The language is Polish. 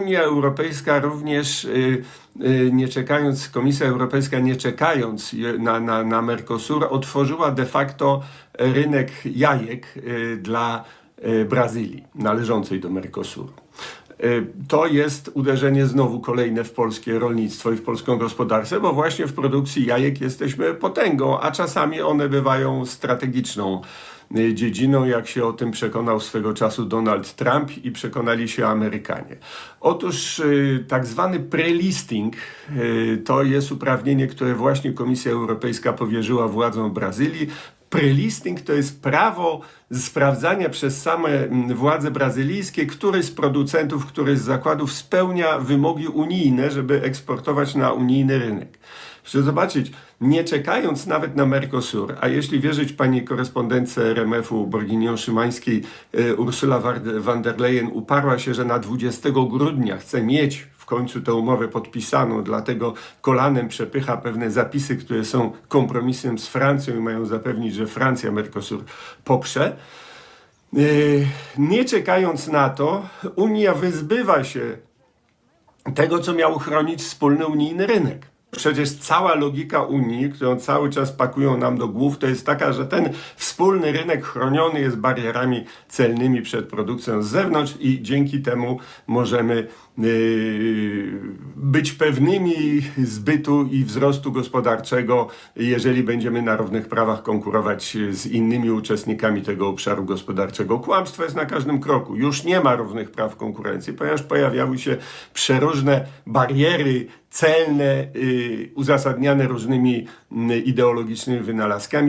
Unia Europejska również, y, y, nie czekając, Komisja Europejska nie czekając na, na, na Mercosur, otworzyła de facto rynek jajek y, dla Brazylii, należącej do Mercosuru. To jest uderzenie znowu kolejne w polskie rolnictwo i w polską gospodarkę, bo właśnie w produkcji jajek jesteśmy potęgą, a czasami one bywają strategiczną dziedziną, jak się o tym przekonał swego czasu Donald Trump i przekonali się Amerykanie. Otóż y, tak zwany prelisting y, to jest uprawnienie, które właśnie Komisja Europejska powierzyła władzom Brazylii. Prelisting to jest prawo sprawdzania przez same władze brazylijskie, który z producentów, który z zakładów spełnia wymogi unijne, żeby eksportować na unijny rynek. Proszę zobaczyć, nie czekając nawet na Mercosur, a jeśli wierzyć pani korespondentce RMF-u Borginią Szymańskiej, y, Ursula von der Leyen uparła się, że na 20 grudnia chce mieć w końcu tę umowę podpisaną, dlatego kolanem przepycha pewne zapisy, które są kompromisem z Francją i mają zapewnić, że Francja Mercosur poprze. Yy, Nie czekając na to, Unia wyzbywa się tego, co miał chronić wspólny unijny rynek. Przecież cała logika Unii, którą cały czas pakują nam do głów, to jest taka, że ten wspólny rynek chroniony jest barierami celnymi przed produkcją z zewnątrz i dzięki temu możemy yy, być pewnymi zbytu i wzrostu gospodarczego, jeżeli będziemy na równych prawach konkurować z innymi uczestnikami tego obszaru gospodarczego. Kłamstwo jest na każdym kroku. Już nie ma równych praw konkurencji, ponieważ pojawiały się przeróżne bariery celne, yy, uzasadniane różnymi yy, ideologicznymi wynalazkami.